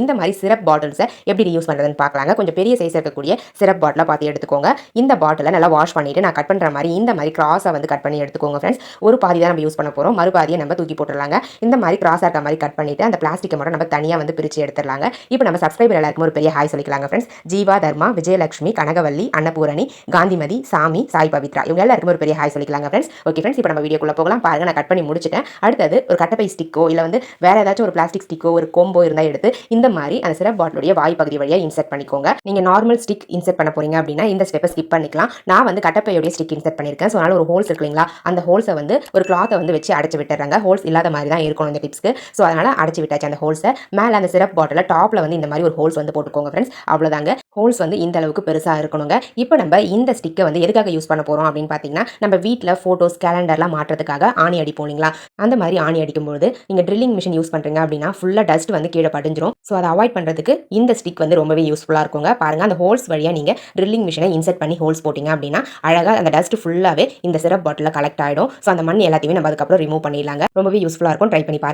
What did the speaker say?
இந்த மாதிரி சிரப் பாட்டில்ஸை எப்படி யூஸ் பண்ணுறதுன்னு பார்க்கலாங்க. கொஞ்சம் பெரிய சைஸ் இருக்கக்கூடிய சிரப் பாட்டிலாக பார்த்து எடுத்துக்கோங்க. இந்த பாட்டிலை நல்லா வாஷ் பண்ணிவிட்டு நான் கட் பண்ணுற மாதிரி இந்த மாதிரி கிராஸை வந்து கட் பண்ணி எடுத்துக்கோங்க ஃப்ரெண்ட்ஸ் ஒரு பாதி தான் நம்ம யூஸ் பண்ண போகிறோம் மறுபாதியை நம்ம தூக்கி போட்டுடலாங்க. இந்த மாதிரி கிராஸாக இருக்க மாதிரி கட் பண்ணிவிட்டு அந்த பிளாஸ்டிக்கை மட்டும் நம்ம தனியாக வந்து பிரித்து எடுத்துடலாங்க. இப்போ நம்ம சப்ஸ்கிரைபர் எல்லாருக்கும் ஒரு பெரிய ஹாய் சொல்லிக்கலாங்க ஃப்ரெண்ட்ஸ் ஜீவா தர்மா விஜயலட்சுமி கனகவல்லி அன்னபூரணி காந்திமதி சாமி சாய் பவித்ரா. இவங்க எல்லாருக்கும் ஒரு பெரிய ஹாய் சொல்லிக்கலாங்க ஃப்ரெண்ட்ஸ் ஓகே ஃப்ரெண்ட்ஸ் இப்போ நம்ம வீடியோக்குள்ளே போகலாம். பாருங்க நான் கட் பண்ணி முடிச்சிட்டேன். அடுத்தது ஒரு கட்டப்பை ஸ்டிக்கோ இல்லை வந்து வேற ஏதாச்சும் ஒரு பிளாஸ்டிக் ஸ்டிக்கோ ஒரு கோம்போ இருந்தால் எடுத்து இந்த மாதிரி அந்த சிரப் பாட்டிலுடைய வாய் பகுதி வழியாக இன்செர்ட் பண்ணிக்கோங்க. நீங்கள் நார்மல் ஸ்டிக் இன்செர்ட் பண்ண போறீங்க அப்படின்னா இந்த ஸ்டெப்பை ஸ்கிப் பண்ணிக்கலாம். நான் வந்து கட்டப்பையுடைய ஸ்டிக் இன்செர்ட் பண்ணியிருக்கேன் ஸோ அதனால ஒரு ஹோல்ஸ் இருக்கு இல்லைங்களா? அந்த ஹோல்ஸை வந்து ஒரு கிளாத்தை வந்து வச்சு அடைச்சு விட்டுறாங்க ஹோல்ஸ் இல்லாத மாதிரி தான் இருக்கணும் இந்த டிப்ஸ்க்கு ஸோ அதனால அடைச்சு விட்டாச்சு அந்த ஹோல்ஸை மேலே அந்த சிரப் பாட்டிலில் டாப்பில் வந்து இந்த மாதிரி ஒரு ஹோல்ஸ் வந்து போட்டுக்கோங்க ஃப்ரெண்ட்ஸ் அவ்வளோதாங்க ஹோல்ஸ் வந்து இந்த அளவுக்கு பெருசாக இருக்கணுங்க. இப்போ நம்ம இந்த ஸ்டிக்கை வந்து எதுக்காக யூஸ் பண்ண போகிறோம் அப்படின்னு பார்த்தீங்கன்னா நம்ம வீட்டில் ஃபோட்டோஸ் கேலண்டர்லாம் மாற்றுறதுக்காக ஆணி அடிப்போம் இல்லைங்களா? அந்த மாதிரி ஆணி அடிக்கும்போது நீங்கள் ட்ரில்லிங் மிஷின் யூஸ் பண்ணுறீங்க அப்படின்னா ஃபுல்லாக டஸ்ட் வந்து கீழே படிஞ்சிரும். ஸோ அதை அவாய்ட் பண்ணுறதுக்கு இந்த ஸ்டிக் வந்து ரொம்பவே யூஸ்ஃபுல்லாக இருக்குங்க. பாருங்கள் அந்த ஹோல்ஸ் வழியாக நீங்கள் ட்ரில்லிங் மிஷினை இன்செர்ட் பண்ணி ஹோல்ஸ் போட்டிங்க அப்படின்னா அழகாக அந்த டஸ்ட் ஃபுல்லாகவே இந்த சிரப் பாட்டிலில் கலெக்ட் ஆகிடும் ஸோ அந்த மண் எல்லாத்தையுமே நம்ம அதுக்கப்புறம் ரிமூவ் பண்ணிடலாங்க. ரொம்பவே யூஸ்ஃபுல்லாக இருக்கும். ட்ரை பண்ணி பாருங்க.